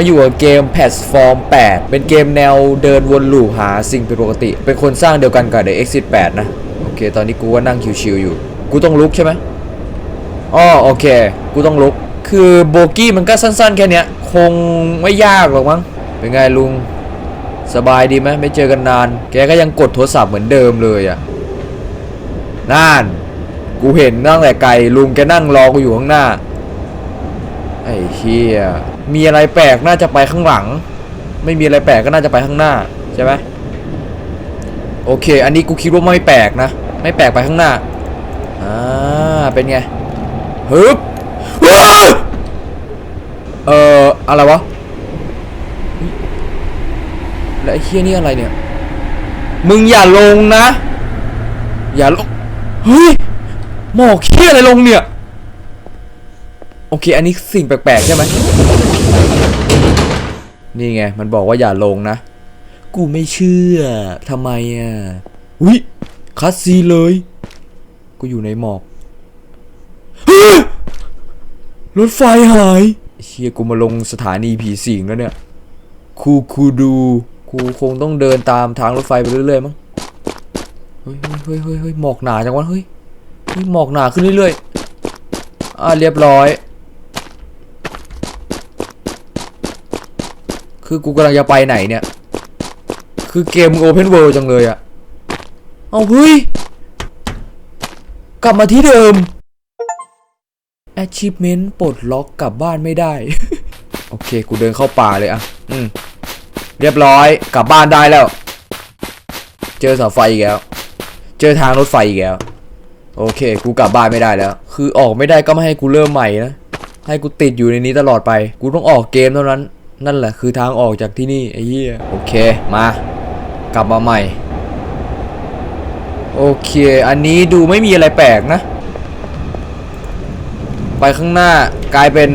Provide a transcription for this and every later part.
มาอยู่กับเกม p l a t f o r m 8เป็นเกมแนวเดินวนลูปหาสิ่งผิดปกติ เป็นคนสร้างเดียวกันกับ The Exit 8 นะ โอเค ตอนนี้กูก็นั่งชิวๆอยู่ กูต้องลุกใช่ไหมอ้อโอเค กูต้องลุก คือโบกี้มันก็สั้นๆ แค่เนี้ยคงไม่ยากหรอกมั้ง เป็นไงลุง สบายดีไหมไม่เจอกันนาน แกก็ยังกดโทรศัพท์เหมือนเดิมเลยอะนั่น กูเห็นนั่งแต่ไกลลุงแกนั่งรอกูอยู่ข้างหน้า ไอ้เฮีย มีอะไรแปลกน่าจะไปข้างหลัง ไม่มีอะไรแปลกก็น่าจะไปข้างหน้าใช่ไหมโอเค อันนี้กูคิดว่าไม่แปลกนะ ไม่แปลกไปข้างหน้าอ่าเป็นไงฮึบเอ่ออะไรวะแล้วไอ้เฮียนี่อะไรเนี่ย มึงอย่าลงนะ อย่าลง เฮ้ย หมอกเฮียอะไรลงเนี่ย โอเค อันนี้สิ่งแปลกๆใช่ไหม นี่ไง มันบอกว่าอย่าลงนะ กูไม่เชื่อทำไมอะวิคัสซีนเลย กูอยู่ในหมอกเฮ้ยรถไฟหายเชียกูมาลงสถานีผีสิงแล้วเนี่ย คูคูดูกูคงต้องเดินตามทางรถไฟไปเรื่อยๆมั้ง เฮ้ยเฮ้ยเฮ้ยเฮ้ยหมอกหนาจังวะเฮ้ย เฮ้ยหมอกหนาขึ้นเรื่อยๆ อ่าเรียบร้อย คือกูกำลังจะไปไหนเนี่ย คือเกมโอเพนเวิลด์จังเลยอะเอาเฮ้ย กลับมาที่เดิม achievement ปลดล็อกกลับบ้านไม่ได้ โอเค กูเดินเข้าป่าเลยอะอืม เรียบร้อย กลับบ้านได้แล้ว เจอเสาไฟอีกแล้ว เจอทางรถไฟอีกแล้ว โอเค กูกลับบ้านไม่ได้แล้ว คือออกไม่ได้ก็ไม่ให้กูเริ่มใหม่นะ ให้กูติดอยู่ในนี้ตลอดไป กูต้องออกเกมเท่านั้น นั่นแหละคือทางออกจากที่นี่ไอ้เหี้ยโอเคมากลับมาใหม่ โอเค อันนี้ดูไม่มีอะไรแปลกนะ ไปข้างหน้ากลายเป็น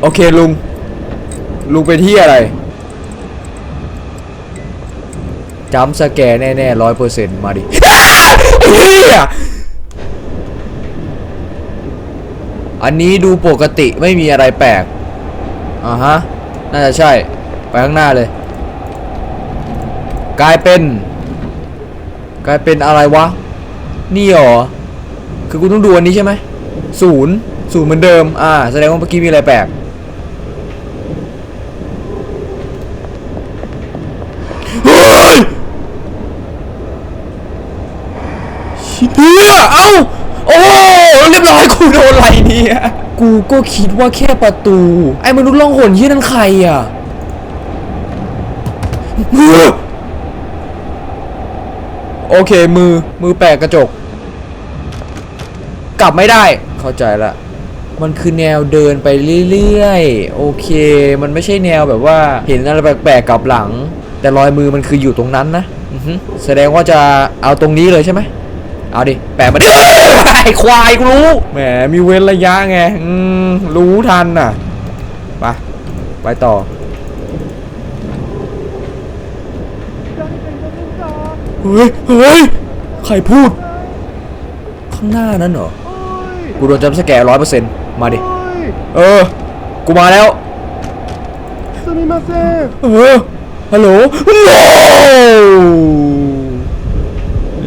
โอเคลุง ลุงไปที่อะไรจำสแกแน่ๆร้อยเปอร์เซ็นต์มาดิอันนี้ดูปกติไม่มีอะไรแปลก อ่าฮะ น่าจะใช่ ไปข้างหน้าเลย กลายเป็น กลายเป็นอะไรวะ นี่หรอ คือกูต้องดูอันนี้ใช่ไหม ศูนย์ ศูนย์เหมือนเดิม อ่า แสดงว่าเมื่อกี้มีอะไรแปลก เฮ้ยเฮียเอ้า โอ้ เรียบร้อยกูโดนอะไรเนี่ย กูก็คิดว่าแค่ประตู ไอ้มนุษย์ล่องหนยี่นั่นใครอะมือโอเคมือมือแปะกระจก กลับไม่ได้ เข้าใจละ มันคือแนวเดินไปเรื่อยๆ โอเค มันไม่ใช่แนวแบบว่าเห็นอะไรแปลกๆกลับหลัง แต่รอยมือมันคืออยู่ตรงนั้นนะอือฮึแสดงว่าจะเอาตรงนี้เลยใช่ไหม เอาดิ แปะมาดิควายกูรู้ แหม มีเว้นระยะไงรู้ทันน่ะ ไป ไปต่อ เฮ้ย เฮ้ย ใครพูด ข้างหน้านั้นเหรอ กูโดนจำสแกร้อยเปอร์เซ็นต์มาดิ เออ กูมาแล้วสมิมาเซเออฮัลโหล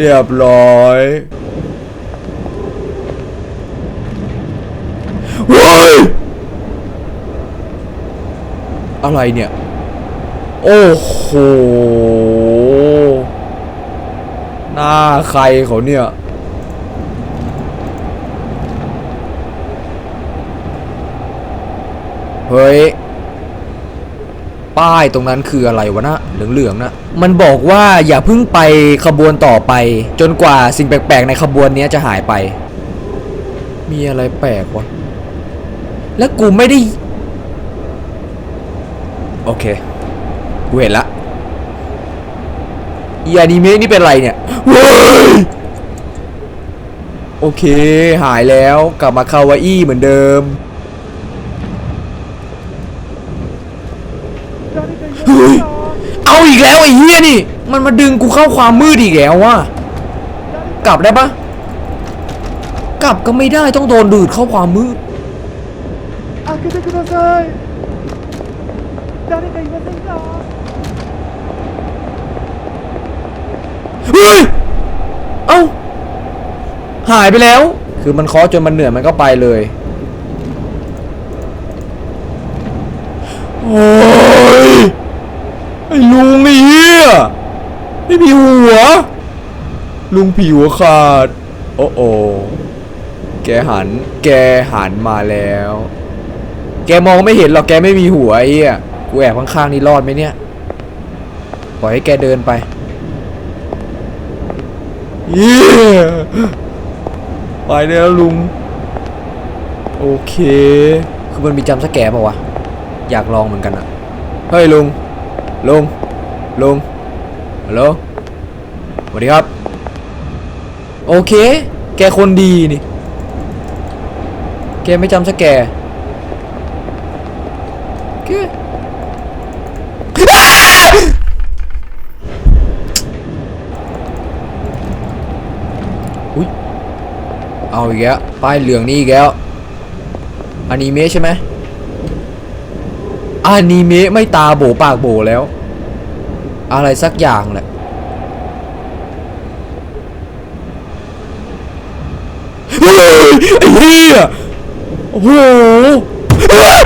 เรียบร้อยเฮ้ยอะไรเนี่ย โอ้โห หน้าใครเขาเนี่ยเฮ้ย ป้ายตรงนั้นคืออะไรวะนะเหลืองๆนะมันบอกว่าอย่าเพิ่งไปขบวนต่อไป จนกว่าสิ่งแปลกๆในขบวนนี้จะหายไป มีอะไรแปลกวะแล้วกูไม่ได้ โอเคกูเห็นละอีอนิเมะนี่เป็นไรเนี่ยเว้ยโอเค หายแล้วกลับมาคาวาอี้เหมือนเดิม เฮ้ย เอาอีกแล้วไอ้เฮียนี่ มันมาดึงกูเข้าความมืดอีกแล้ววะกลับได้ปะกลับก็ไม่ได้ต้องโดนดูดเข้าความมืด あ けてください誰かいませんか เฮ้ย เอ้า หายไปแล้ว คือมันเคาะจนมันเหนื่อยมันก็ไปเลย โอ้ย ไอ้ลุงไอ้เหี้ยไม่มีหัว ลุงผีหัวขาด โอ้โอแกหัน แกหันมาแล้ว แกมองไม่เห็นหรอกแกไม่มีหัวไอ้เหี้ยกูแอบข้างๆนี่รอดไหมเนี่ย ปล่อยให้แกเดินไปเย้ไปได้แล้วลุง โอเค คือมันมีจำสแกร์ป่าวะ อยากลองเหมือนกันอะเฮ้ยลุง ลุง ลุง ฮัลโหล สวัสดีครับ โอเค แกคนดีนี่ แกไม่จำสแกร์โอเคอุ้ยเอาอีกแล้วป้ายเหลืองนี่อีกแล้วอนิเมะใช่ไหม อนิเมะไม่ตาโบปากโบแล้ว อะไรสักอย่างแหละเฮ้ยไอ้เหี้ยโอ้โหเอ้ย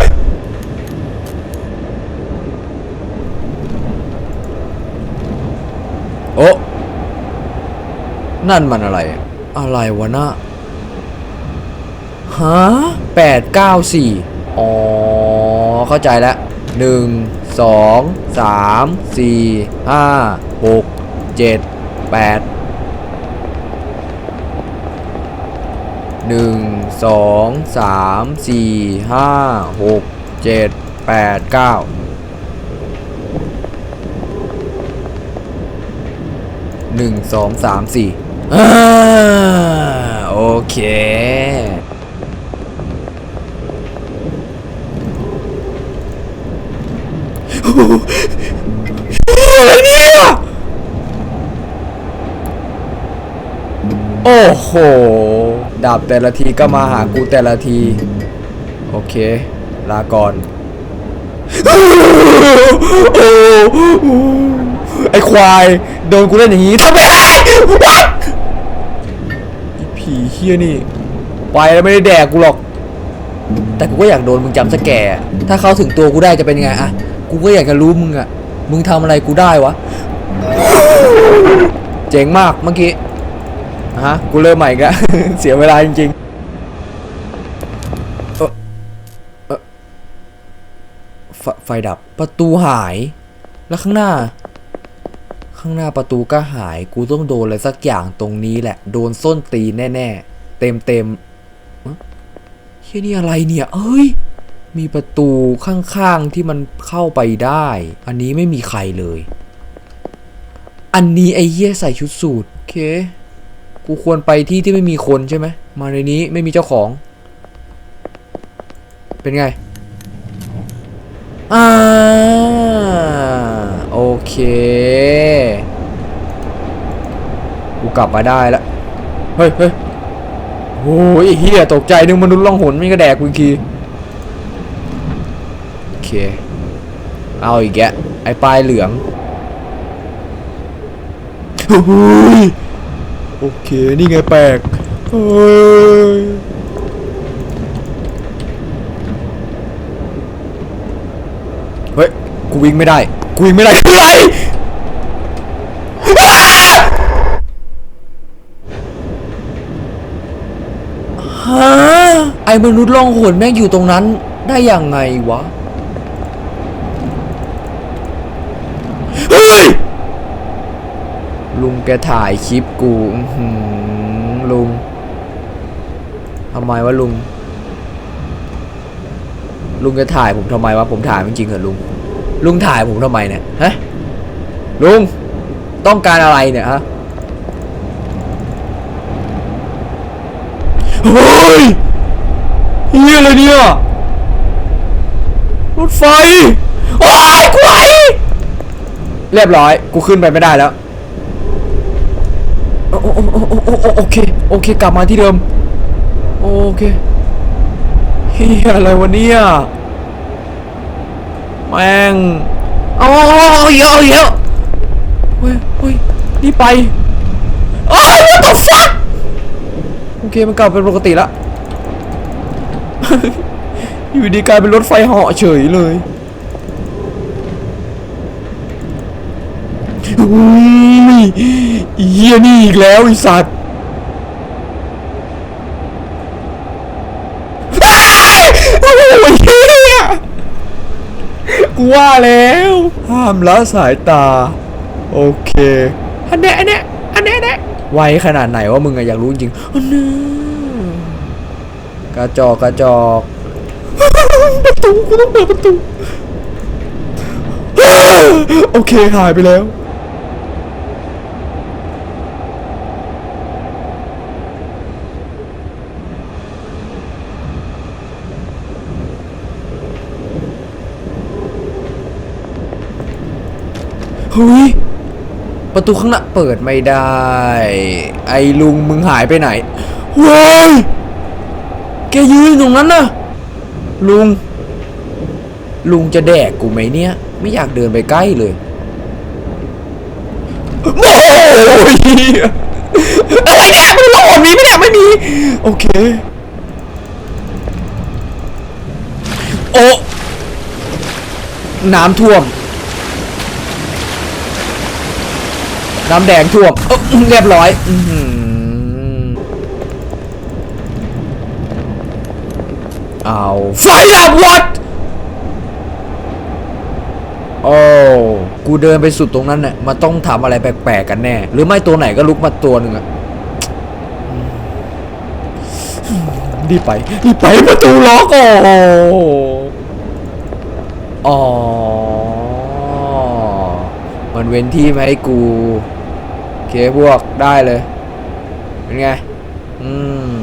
โอ้นั่นมันอะไร อะไรวะนะฮะแปดเก้าสี่อ๋อ เข้าใจแล้ว หนึ่งสองสามสี่ห้าหกเจ็ดแปดหนึ่งสองสามสี่ห้าหกเจ็ดแปดเก้าหนึ่งสองสามสี่โอเค อะไรเนี่ย โอ้โห ดาบแต่ละทีก็มาหากูแต่ละที โอเค ลาก่อนโอ้ไอควาย โดนกูเล่นอย่างนี้ทำไมไอ้วัดอีผีเฮี้ยนี่ ไปแล้วไม่ได้แดกกูหรอก แต่กูก็อยากโดนมึงจำสแกร์อะถ้าเข้าถึงตัวกูได้จะเป็นไงอะ กูก็อยากจะรู้มึงอะมึงทำอะไรกูได้วะ เจ๋งมากเมื่อกี้ฮะกูเริ่มใหม่อีกแล้ว เสียเวลาจริงๆเอ่อเอ่อไฟไฟดับประตูหาย แล้วข้างหน้า ข้างหน้าประตูก็หาย กูต้องโดนอะไรสักอย่างตรงนี้แหละ โดนส้นตีนแน่ ๆ เต็มเต็มๆเฮียนี่อะไรเนี่ย เอ้ย มีประตูข้างๆที่มันเข้าไปได้ อันนี้ไม่มีใครเลย อันนี้ไอ้เหี้ยใส่ชุดสูทโอเค กูควรไปที่ที่ไม่มีคนใช่ไหม มาในนี้ไม่มีเจ้าของ เป็นไง อ่า โอเค กูกลับมาได้แล้ว เฮ้ยเฮ้ยโอ้ยเฮียตกใจนึงมนุษย์ล่องหนไม่กระแดกกูอีกที เคเอาอีกแกไอ้ปลายเหลืองโอ้ยโอเค นี่ไงแปลกเฮ้ยเฮ้ย กูวิ่งไม่ได้ กูวิ่งไม่ได้คืออะไรอ้าฮะไอ้มนุษย์ล่องหนแม่งอยู่ตรงนั้นได้ยังไงวะ เฮ้ย ลุงแกถ่ายคลิปกูลุงทำไมวะลุง ลุงจะถ่ายผมทำไมวะผมถ่ายจริงๆเหรอลุง ลุงถ่ายผมทำไมเนี่ยฮะลุงต้องการอะไรเนี่ยฮะเฮ้ยเฮียอะไรเนี่ยรถไฟโอ้ยกูไหวเรียบร้อย กูขึ้นไปไม่ได้แล้ว โอโอโอโอโอเค โอเค กลับมาที่เดิม โอเคเฮียอะไรวะเนี่ย แม่งเอาเอาเอาเอาอีกแล้วเอาอีกแล้วเฮ้ยเฮ้ยนี่ไปโอ้ย what the fuck โอเค มันกลับเป็นปกติละ อยู่ดีกลายเป็นรถไฟเหาะเฉยเลย อุ้ยเฮียนี่อีกแล้วไอสัตว์โอ้ยเฮียกูว่าแล้ว ห้ามละสายตา โอเค อันเนี้ยอันเนี้ยอันเนี้ยอันเนี้ยไวขนาดไหนว่ามึงอะอยากรู้จริงอันเนี้ยกระจอกกระจอกประตูกูต้องเปิดประตูโอเคหายไปแล้ว เฮ้ย ประตูข้างหน้าเปิดไม่ได้ ไอ้ลุงมึงหายไปไหนเว้ยแกยืนตรงนั้นนะลุง ลุงจะแดกกูไหมเนี่ย ไม่อยากเดินไปใกล้เลยโอ้ยอะไรเนี่ยมึงหลกมีไมเนี่ยไม่มี โอเค โอ้น้ำท่วม น้ำแดงท่วมเรียบร้อยอื้อหือเอาไฟดับวัดโอ้กูเดินไปสุดตรงนั้นเนี่ยมันต้องทำอะไรแปลกๆกันแน่ หรือไม่ตัวไหนก็ลุกมาตัวหนึ่งอะรีบไปรีบไปประตูล็อกโอ้อ๋อ มันเว้นที่มาให้กูโอเคพวกได้เลย เป็นไง อืม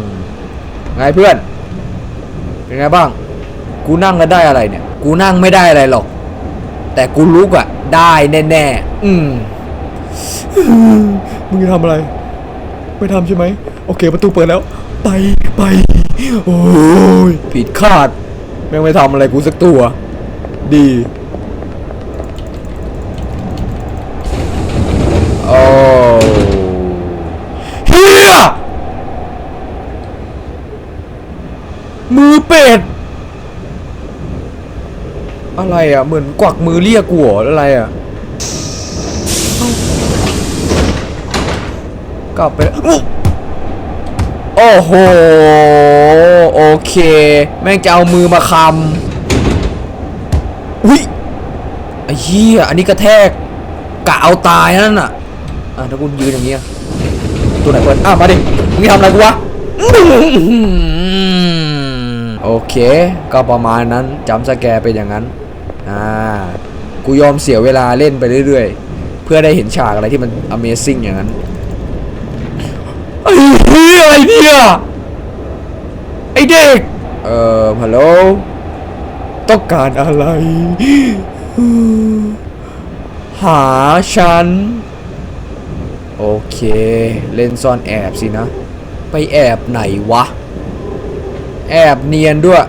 ไงเพื่อน เป็นไงบ้าง กูนั่งแล้วได้อะไรเนี่ย กูนั่งไม่ได้อะไรหรอก แต่กูลุกอะได้แน่ๆ อืม มึงจะทำอะไร ไม่ทำใช่ไหม โอเคประตูเปิดแล้ว ไปไป โอ้ยผิดคาด แม่งไม่ทำอะไรกูสักตัว ดี โอ้เฮีย มือเป็ด อะไรอะ เหมือนกวักมือเรียกกูเหรออะไรอะก้ากลับไปโอ้โห โอเค แม่งจะเอามือมาคำอุ้ยไอ้เหี้ยอันนี้กระแทกกะเอาตายนั่นน่ะ อะถ้ากูยืนอย่างเงี้ยตัวไหนเปิดอ้าวมาดิมึงทำอะไรกูวะ โอเค ก็ประมาณนั้นจำสแกรเป็นอย่างนั้น อ่า กูยอมเสียเวลาเล่นไปเรื่อยๆ เพื่อได้เห็นฉากอะไรที่มัน Amazing อย่างนั้นไอ้เหี้ยอะไรเนี่ยไอ้เด็ก เอ่อฮัลโหลต้องการอะไร หาฉัน โอเค เล่นซ่อนแอบสินะ ไปแอบไหนวะ แอบเนียนด้วย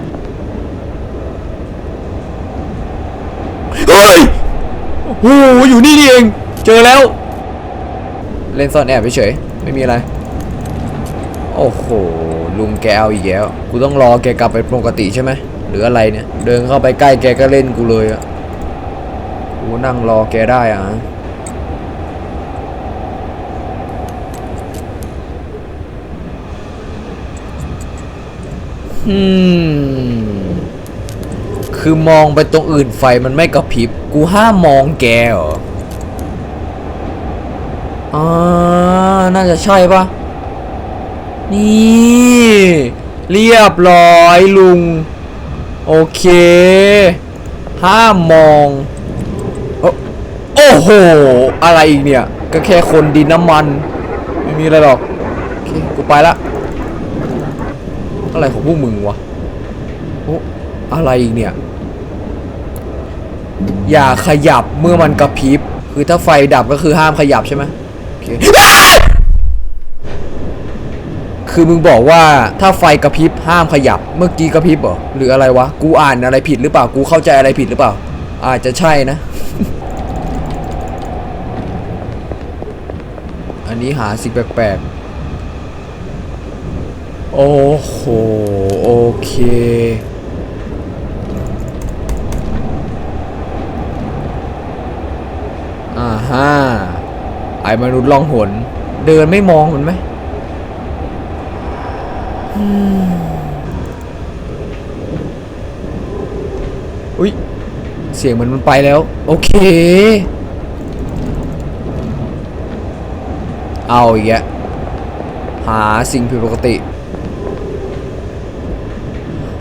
เฮ้ยโอ้โหอยู่นี่นี่เอง เจอแล้ว เล่นซ่อนแอบเฉยๆไม่มีอะไร โอ้โห ลุงแกเอาอีกแล้ว กูต้องรอแกกลับไปปกติใช่ไหมหรืออะไรเนี่ย เดินเข้าไปใกล้แกก็เล่นกูเลยอะกูนั่งรอแกได้อะ อืม คือมองไปตรงอื่นไฟมันไม่กระพริบ กูห้ามมองแกเหรออ่าน่าจะใช่ปะนี่ เรียบร้อยลุง โอเค ห้ามมอง โอ้โห อะไรอีกเนี่ย ก็แค่คนดินน้ำมัน ไม่มีอะไรหรอก โอเค กูไปละ อะไรของพวกมึงวะโอ้อะไรอีกเนี่ย อย่าขยับเมื่อมันกระพริบ คือถ้าไฟดับก็คือห้ามขยับใช่ไหมโอเคคือมึงบอกว่าถ้าไฟกระพริบห้ามขยับ เมื่อกี้กระพริบเหรอหรืออะไรวะ กูอ่านอะไรผิดหรือเปล่า กูเข้าใจอะไรผิดหรือเปล่า อาจจะใช่นะ อันนี้หาสิ่งแปลกๆ โอ้โห โอเค อ่าฮะไอ้มนุษย์ลองหน เดินไม่มองมันไหมอุ้ย เสียงเหมือนมันไปแล้ว โอเค เอาอีกแล้วหาสิ่งผิดปกติ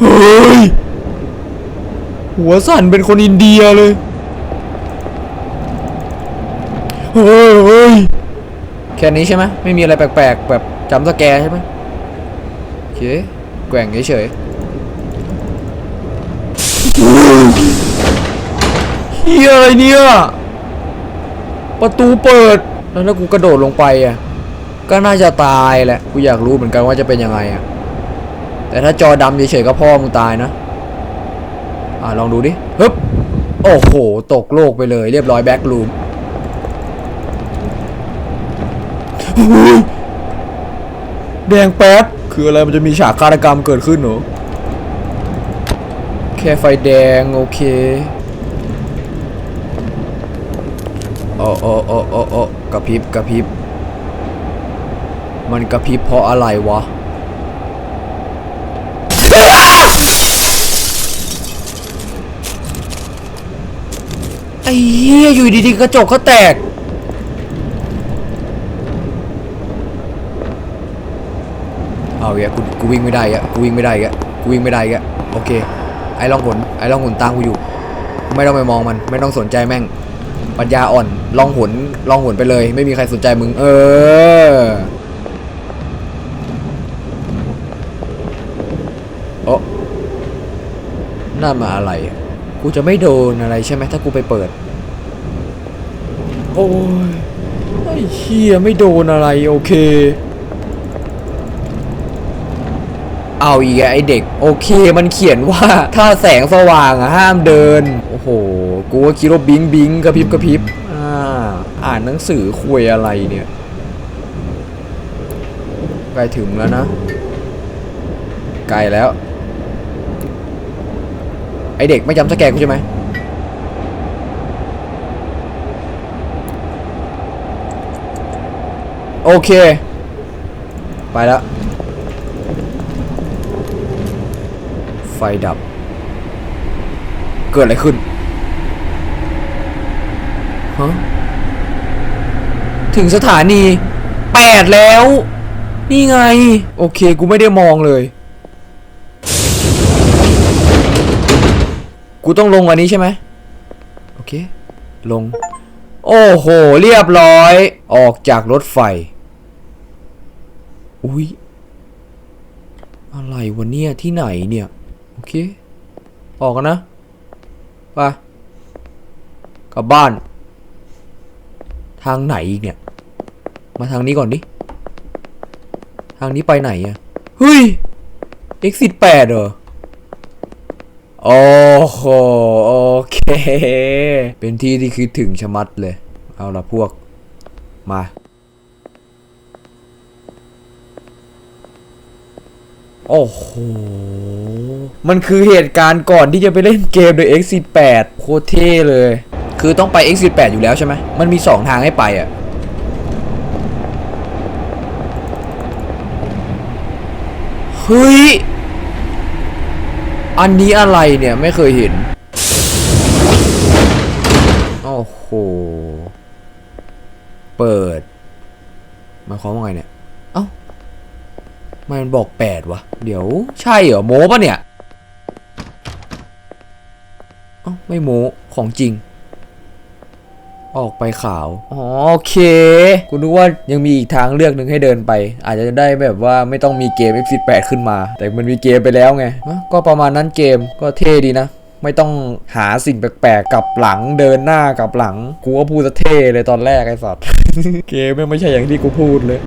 เฮ้ย หัวสั่นเป็นคนอินเดียเลยเฮ้ยเฮ้ย แค่นี้ใช่ไหมไม่มีอะไรแปลกๆ แบบจำสแกใช่ไหมโอเค แกว่งเฉยๆเฮียอะไรเนี่ย ประตูเปิด แล้วถ้ากูกระโดดลงไปอะ ก็น่าจะตายแหละ กูอยากรู้เหมือนกันว่าจะเป็นยังไงอะ แต่ถ้าจอดำเฉยๆก็พ่อมึงตายนะ อ่าลองดูดิฮึบโอ้โห ตกโลกไปเลยเรียบร้อยแบ็กลูมแดงแป๊ดคืออะไรมันจะมีฉากฆาตกรรมเกิดขึ้นเหรอแค่ไฟแดง โอเคอ้โอ้โอ้โอ้โอ้กระพริบกระพริบ มันกระพริบเพราะอะไรวะ ไอ้เหี้ยอยู่ดีๆกระจกก็แตก เอาอีกอะกูกูวิ่งไม่ได้อีกอะกูวิ่งไม่ได้อีกอะกูวิ่งไม่ได้อีกอะโอเค ไอ้ล่องหนไอ้ล่องหนตามกูอยู่ ไม่ต้องไปมองมัน ไม่ต้องสนใจแม่ง ปัญญาอ่อนล่องหนล่องหนไปเลย ไม่มีใครสนใจมึง เออ โอ้นั่นมาอะไรอะ กูจะไม่โดนอะไรใช่ไหมถ้ากูไปเปิด โอ้ยไอ้เฮียไม่โดนอะไรโอเค เอาอีกอะไอเด็ก โอเคมันเขียนว่าถ้าแสงสว่างห้ามเดิน โอ้โห กูก็คิดว่าบิงบิงกระพริบกระพริบอ่าอ่านหนังสือคุยอะไรเนี่ยใกล้ถึงแล้วนะใกลแล้ว ไอเด็กไม่จำสแกนกูใช่ไหมโอเค ไปแล้ว ไฟดับ เกิดอะไรขึ้นฮะถึงสถานีแปดแล้ว นี่ไง โอเค กูไม่ได้มองเลย กูต้องลงอันนี้ใช่ไหมโอเค ลง โอ้โห เรียบร้อย ออกจากรถไฟ อุ้ย อะไรวะเนี่ย ที่ไหนเนี่ย โอเค ออกกันนะ ไป กลับบ้าน ทางไหนอีกเนี่ย มาทางนี้ก่อนดิ ทางนี้ไปไหนอะเฮ้ย exit แปดเหรอ โอ้โหโอเค เป็นที่ที่คิดถึงชะมัดเลย เอาละพวก มา โอ้โห มันคือเหตุการณ์ก่อนที่จะไปเล่นเกมโดย Exit 8โคตรเท่เลย คือต้องไป Exit 8อยู่แล้วใช่ไหม มันมี 2 ทางให้ไปอะเฮ้ย อันนี้อะไรเนี่ยไม่เคยเห็น โอ้โห เปิดมายความว่าไงเนี่ย เอ้าทำไมมันบอกแปดวะ เดี๋ยวใช่เหรอโม้ปะเนี่ย เอ้าไม่โม้ของจริง ออกไปขาว อ๋อโอเคคุณนึกว่ายังมีอีกทางเลือกหนึ่งให้เดินไป อาจจะได้แบบว่าไม่ต้องมีเกม F18 ขึ้นมา แต่มันมีเกมไปแล้วไงอะก็ประมาณนั้นเกมก็เท่ดีนะ ไม่ต้องหาสิ่งแปลกๆกลับหลังเดินหน้ากลับหลัง กูก็พูดซะเท่เลยตอนแรกไอ้สัตว์ เกมไม่งไม่ใช่อย่างที่กูพูดเลย